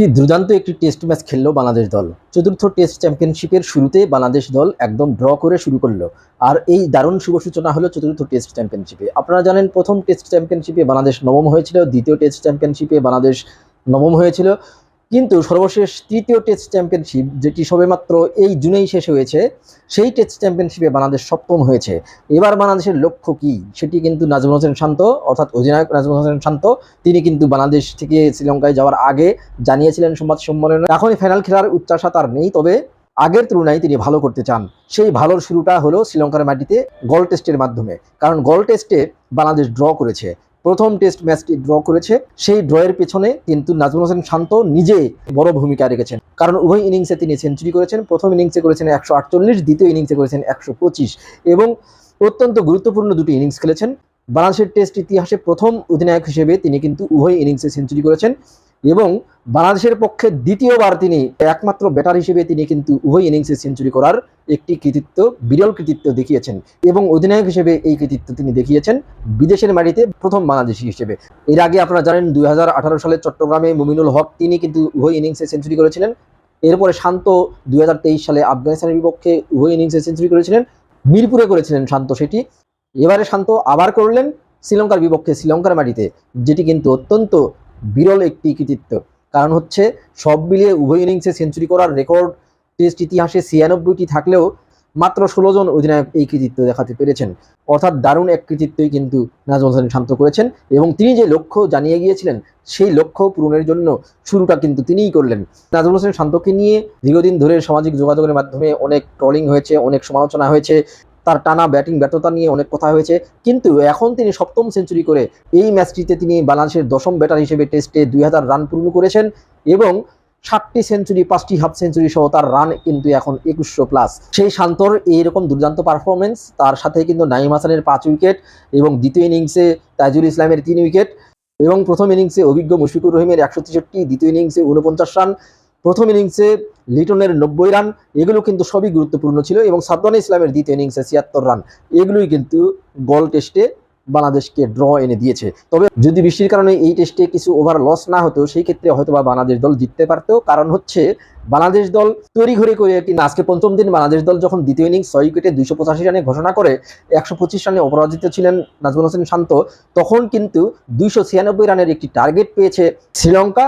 কি দুর্দান্ত একটি টেস্ট ম্যাচ খেলল বাংলাদেশ দল। চতুর্থ টেস্ট চ্যাম্পিয়নশিপের শুরুতে বাংলাদেশ দল একদম ড্র করে শুরু করল। আর এই দারুণ শুভ সূচনা হলো চতুর্থ টেস্ট চ্যাম্পিয়নশিপে। আপনারা জানেন প্রথম টেস্ট চ্যাম্পিয়নশিপে বাংলাদেশ নবম হয়েছিল, দ্বিতীয় টেস্ট চ্যাম্পিয়নশিপে বাংলাদেশ নবম হয়েছিল। কিন্তু সর্বশেষ তৃতীয় টেস্ট চ্যাম্পিয়নশিপ, যেটি সবেমাত্র এই জুনেই শেষ হয়েছে, সেই টেস্ট চ্যাম্পিয়নশিপে বাংলাদেশ সপ্তম হয়েছে। এবার বাংলাদেশের লক্ষ্য কি? সেটি কিন্তু নাজমুল হোসেন শান্ত, অর্থাৎ অধিনায়ক নাজমুল হোসেন শান্ত, তিনি কিন্তু বাংলাদেশ থেকে শ্রীলঙ্কায় যাওয়ার আগে জানিয়েছিলেন সংবাদ সম্মেলনে, এখনই ফাইনাল খেলার উচ্চাসা তার নেই, তবে আগের তুলনায় তিনি ভালো করতে চান। সেই ভালোর শুরুটা হলো শ্রীলঙ্কার মাটিতে গল টেস্টের মাধ্যমে, কারণ গল টেস্টে বাংলাদেশ ড্র করেছে। প্রথম টেস্ট ম্যাচটি ড্র করেছে। সেই ড্রয়ের পেছনে কিন্তু নাজমুল হোসেন শান্ত নিজে বড় ভূমিকা রেখেছেন। কারণ উভয় ইনিংসে তিনি সেঞ্চুরি করেছেন। প্রথম ইনিংসে করেছেন একশো আটচল্লিশ, দ্বিতীয় ইনিংসে করেছেন একশো পঁচিশ এবং অত্যন্ত গুরুত্বপূর্ণ দুটি ইনিংস খেলেছেন। বাংলাদেশের টেস্ট ইতিহাসে প্রথম অধিনায়ক হিসেবে তিনি কিন্তু উভয় ইনিংসে সেঞ্চুরি করেছেন। এবং বাংলাদেশের পক্ষে দ্বিতীয়বার তিনি একমাত্র ব্যাটার হিসেবে তিনি কিন্তু উভয় ইনিংসে সেঞ্চুরি করার একটি কৃতিত্ব, বিরল কৃতিত্ব দেখিয়েছেন এবং অধিনায়ক হিসেবে এই কৃতিত্ব তিনি দেখিয়েছেন বিদেশের মাটিতে প্রথম বাংলাদেশি হিসেবে। এর আগে আপনারা জানেন দুই হাজার আঠারো সালে চট্টগ্রামে মুমিনুল হক তিনি কিন্তু উভয় ইনিংসে সেঞ্চুরি করেছিলেন। এরপরে শান্ত দুই হাজার তেইশ সালে আফগানিস্তানের বিপক্ষে উভয় ইনিংসে সেঞ্চুরি করেছিলেন। মিরপুরে করেছিলেন শান্ত সেটি। এবারে শান্ত আবার করলেন শ্রীলঙ্কার বিপক্ষে শ্রীলঙ্কার মাটিতে, যেটি কিন্তু অত্যন্ত বিরল একটি কৃতিত্ব। কারণ হচ্ছে, সব মিলিয়ে উভয় ইনিংসে সেঞ্চুরি করার রেকর্ড টেস্ট ইতিহাসে ছিয়ানব্বইটি থাকলেও মাত্র ষোলো জন অধিনায়ক এই কৃতিত্ব দেখাতে পেরেছেন। অর্থাৎ দারুণ এক কৃতিত্বই কিন্তু নাজমুল হোসেন শান্ত করেছেন এবং তিনি যে লক্ষ্য জানিয়ে গিয়েছিলেন, সেই লক্ষ্য পূরণের জন্য শুরুটা কিন্তু তিনিই করলেন। নাজমুল হোসেন শান্তকে নিয়ে দীর্ঘদিন ধরে সামাজিক যোগাযোগের মাধ্যমে অনেক ট্রলিং হয়েছে, অনেক সমালোচনা হয়েছে। তার টানা ব্যাটিং ব্যর্থতা নিয়ে অনেক কথা হয়েছে। কিন্তু এখন তিনি সপ্তম সেঞ্চুরি করে এই ম্যাচটিতে তিনি বাংলাদেশের দশম ব্যাটার হিসেবে টেস্টে দুই হাজার রান পূর্ণ করেছেন এবং ষাটটি সেঞ্চুরি, পাঁচটি হাফ সেঞ্চুরি সহ তার রান কিন্তু এখন একুশশো প্লাস সেই শান্তর এইরকম দুর্দান্ত পারফরমেন্স তার সাথে কিন্তু নাইম হাসানের পাঁচ উইকেট এবং দ্বিতীয় ইনিংসে তাইজুল ইসলামের তিন উইকেট এবং প্রথম ইনিংসে অভিজ্ঞ মুশফিকুর রহিমের একশো তেষট্টি, দ্বিতীয় ইনিংসে উনপঞ্চাশ রান প্রথম ইনিংসে লিটনের নব্বই রান, এগুলো কিন্তু সবই গুরুত্বপূর্ণ ছিল এবং সাদ্দান ইসলামের দ্বিতীয় ইনিংসে ছিয়াত্তর রান। এগুলোই কিন্তু বল টেস্টে বাংলাদেশকে ড্র এনে দিয়েছে। তবে যদি বৃষ্টির কারণে এই টেস্টে কিছু ওভার লস না হতো, সেই ক্ষেত্রে হয়তো বা বাংলাদেশ দল জিততে পারতো। কারণ হচ্ছে, বাংলাদেশ দল তৈরি ঘড়ি করে কিনা আজকে পঞ্চম দিন বাংলাদেশ দল যখন দ্বিতীয় ইনিংস ছয় উইকেটে দুইশো পঁচাশি রানে ঘোষণা করে, একশো পঁচিশ রানে অপরাজিত ছিলেন নাজমুল হোসেন শান্ত, তখন কিন্তু দুইশো ছিয়ানব্বই রানের একটি টার্গেট পেয়েছে শ্রীলঙ্কা।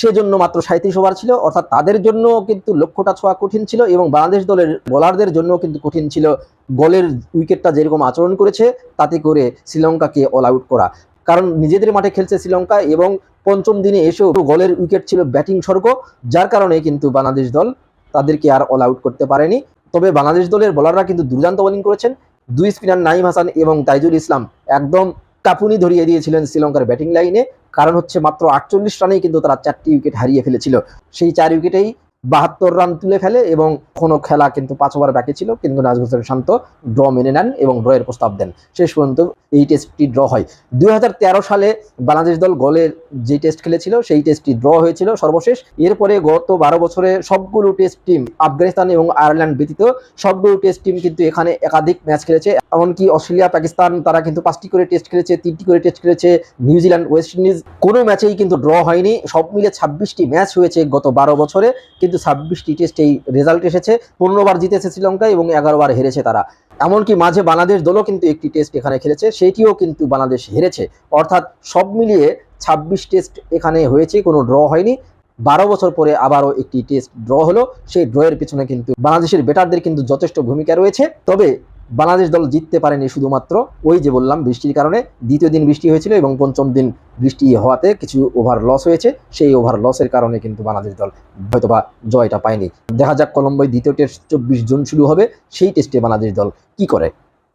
সেজন্য মাত্র সাঁত্রিশ ওভার ছিল, অর্থাৎ তাদের জন্য কিন্তু লক্ষ্যটা ছোঁয়া কঠিন ছিল এবং বাংলাদেশ দলের বোলারদের জন্য কিন্তু কঠিন ছিল বলের উইকেটটা যেরকম আচরণ করেছে, তাতে করে শ্রীলঙ্কাকে অল আউট করা। কারণ নিজেদের মাঠে খেলছে শ্রীলঙ্কা এবং পঞ্চম দিনে এসেও গোলের উইকেট ছিল ব্যাটিং স্বর্গ যার কারণে কিন্তু বাংলাদেশ দল তাদেরকে আর অল আউট করতে পারেনি। তবে বাংলাদেশ দলের বোলাররা কিন্তু দুর্দান্ত বোলিং করেছেন। দুই স্পিনার নাইম হাসান এবং তাইজুল ইসলাম একদম কাপুনি ধরিয়ে দিয়েছিলেন শ্রীলঙ্কার ব্যাটিং লাইনে কারণ হচ্ছে মাত্র আটচল্লিশ রানেই কিন্তু তারা চারটি উইকেট হারিয়ে ফেলেছিল। সেই চার উইকেটেই বাহাত্তর রান তুলে ফেলে এবং কোনো খেলা কিন্তু পাঁচ ওভার বাকি ছিল, কিন্তু নাজমুল হোসেন শান্ত ড্র মেনে নেন এবং ড্রয়ের প্রস্তাব দেন। শেষ পর্যন্ত এই টেস্টটি ড্র হয়। দুই হাজার তেরো সালে বাংলাদেশ দল গোলের যে টেস্ট খেলেছিল, সেই টেস্টটি ড্র হয়েছিল সর্বশেষ। এরপরে গত বারো বছরে সবগুলো টেস্ট টিম আফগানিস্তান এবং আয়ারল্যান্ড ব্যতীত সবগুলো টেস্ট টিম কিন্তু এখানে একাধিক ম্যাচ খেলেছে। এমনকি অস্ট্রেলিয়া, পাকিস্তান, তারা কিন্তু পাঁচটি করে টেস্ট খেলেছে, তিনটি করে টেস্ট খেলেছে। নিউজিল্যান্ড ওয়েস্ট ইন্ডিজ কোনো ম্যাচেই কিন্তু ড্র হয়নি। সব মিলে ছাব্বিশটি ম্যাচ হয়েছে গত বারো বছরে। কিন্তু ছাব্বিশটি টেস্টেই রেজাল্ট এসেছে। পনেরোবার জিতেছে শ্রীলঙ্কা এবং এগারো বার হেরেছে তারা। এমনকি মাঝে বাংলাদেশ দলও কিন্তু একটি টেস্ট এখানে খেলেছে, সেটিও কিন্তু বাংলাদেশ হেরেছে। অর্থাৎ সব মিলিয়ে ছাব্বিশ টেস্ট এখানে হয়েছে, কোনো ড্র হয়নি। বারো বছর পরে আবারও একটি টেস্ট ড্র হলো। সেই ড্রয়ের পিছনে কিন্তু বাংলাদেশের বেটারদের কিন্তু যথেষ্ট ভূমিকা রয়েছে। তবে বাংলাদেশ দল জিততে পারেনি শুধুমাত্র, ওই যে বললাম বৃষ্টির কারণে দ্বিতীয় দিন বৃষ্টি হয়েছিল এবং পঞ্চম দিন বৃষ্টি হওয়াতে কিছু ওভার লস হয়েছে। সেই ওভার লসের কারণে কিন্তু বাংলাদেশ দল হয়তোবা জয়টা পায়নি। দেখা যাক কলম্বোয় দ্বিতীয় টেস্ট চব্বিশ জুন শুরু হবে। সেই টেস্টে বাংলাদেশ দল কি করে?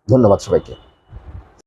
ধন্যবাদ সবাইকে।